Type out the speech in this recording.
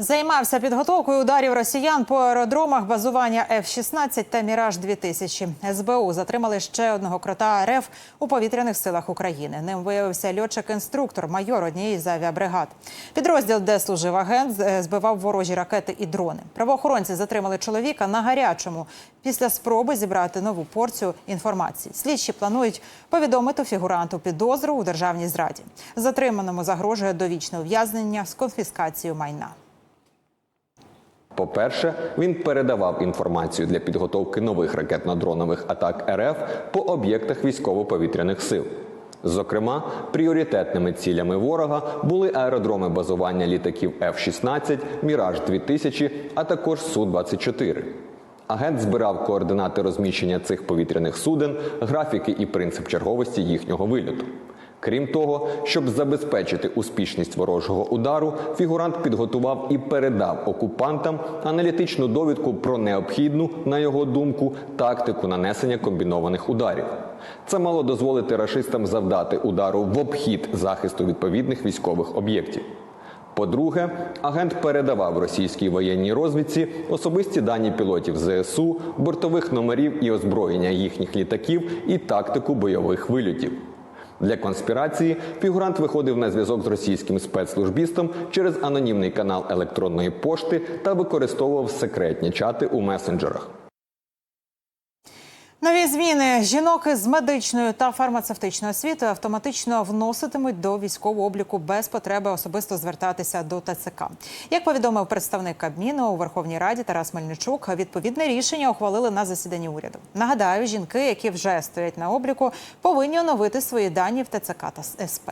Займався підготовкою ударів росіян по аеродромах базування F-16 та Міраж 2000 СБУ затримали ще одного крота РФ у повітряних силах України. Ним виявився льотчик-інструктор, майор однієї з авіабригад. Підрозділ, де служив агент, збивав ворожі ракети і дрони. Правоохоронці затримали чоловіка на гарячому після спроби зібрати нову порцію інформації. Слідчі планують повідомити фігуранту підозру у державній зраді. Затриманому загрожує довічне ув'язнення з конфіскацією майна. По-перше, він передавав інформацію для підготовки нових ракетно-дронових атак РФ по об'єктах військово-повітряних сил. Зокрема, пріоритетними цілями ворога були аеродроми базування літаків F-16, Міраж 2000, а також Су-24. Агент збирав координати розміщення цих повітряних суден, графіки і принцип черговості їхнього вильоту. Крім того, щоб забезпечити успішність ворожого удару, фігурант підготував і передав окупантам аналітичну довідку про необхідну, на його думку, тактику нанесення комбінованих ударів. Це мало дозволити рашистам завдати удару в обхід захисту відповідних військових об'єктів. По-друге, агент передавав російській воєнній розвідці особисті дані пілотів ЗСУ, бортових номерів і озброєння їхніх літаків і тактику бойових вильотів. Для конспірації фігурант виходив на зв'язок з російським спецслужбістом через анонімний канал електронної пошти та використовував секретні чати у месенджерах. Нові зміни жінок із медичною та фармацевтичною освітою автоматично вноситимуть до військового обліку без потреби особисто звертатися до ТЦК. Як повідомив представник Кабміну у Верховній Раді Тарас Мельничук, відповідне рішення ухвалили на засіданні уряду. Нагадаю, жінки, які вже стоять на обліку, повинні оновити свої дані в ТЦК та СП.